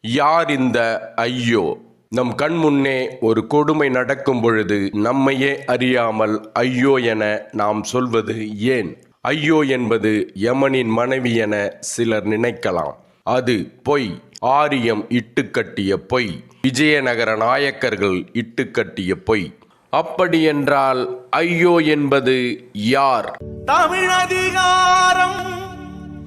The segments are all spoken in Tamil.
யார் இந்த ஐயோ? நம் கண் முன்னே ஒரு கொடுமை நடக்கும் பொழுது நம்மையே அறியாமல் ஐயோ என நாம் சொல்வது ஏன்? ஐயோ என்பது யமனின் மனைவி என சிலர் நினைக்கலாம். அது பொய். ஆரியம் இட்டுக்கட்டிய பொய். விஜயநகர நாயக்கர்கள் இட்டுக்கட்டிய பொய். அப்படியென்றால் ஐயோ என்பது யார்? தமிழதிகாரம்.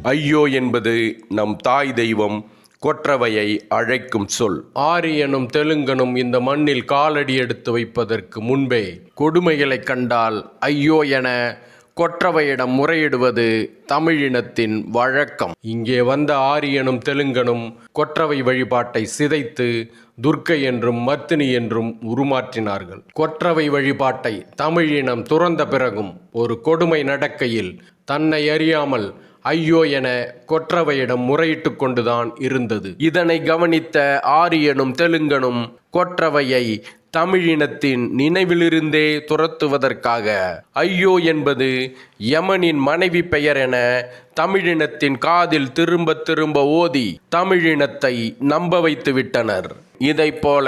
ஐயோ என்பது நம் தாய் தெய்வம் கொற்றவையை அழைக்கும் சொல். ஆரியனும் தெலுங்கனும் இந்த மண்ணில் காலடி எடுத்து வைப்பதற்கு முன்பே கொடுமைகளை கண்டால் ஐயோ என கொற்றவையிடம் முறையிடுவது தமிழினத்தின் வழக்கம். இங்கே வந்த ஆரியனும் தெலுங்கனும் கொற்றவை வழிபாட்டை சிதைத்து துர்க்கை என்றும் மத்தினி என்றும் உருமாற்றினார்கள். கொற்றவை வழிபாட்டை தமிழினம் துறந்த பிறகும் ஒரு கொடுமை நடக்கையில் தன்னை அறியாமல் ஐயோ என கொற்றவையிடம் முறையிட்டு கொண்டுதான் இருந்தது. இதனை கவனித்த ஆரியனும் தெலுங்கனும் கொற்றவையை தமிழினத்தின் நினைவிலிருந்தே துரத்துவதற்காக ஐயோ என்பது யமனின் மனைவி பெயர் என தமிழினத்தின் காதில் திரும்ப திரும்ப ஓதி தமிழினத்தை நம்ப வைத்து விட்டனர். இதைப் போல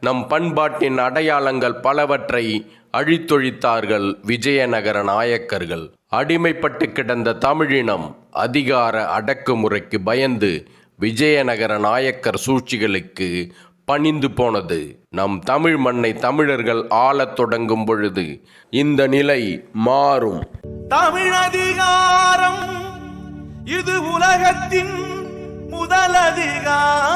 நம் பண்பாட்டின் அடையாளங்கள் பலவற்றை அழித்தொழித்தார்கள் விஜயநகர நாயக்கர்கள். அடிமைப்பட்டு கிடந்த தமிழினம் அதிகார அடக்குமுறைக்கு பயந்து விஜயநகர நாயக்கர் சூழ்ச்சிகளுக்கு பணிந்து போனது. நம் தமிழ் மண்ணை தமிழர்கள் ஆளத் தொடங்கும் பொழுது இந்த நிலை மாறும். தமிழதிகாரம் இது உலகத்தின் முதலதிகாரம்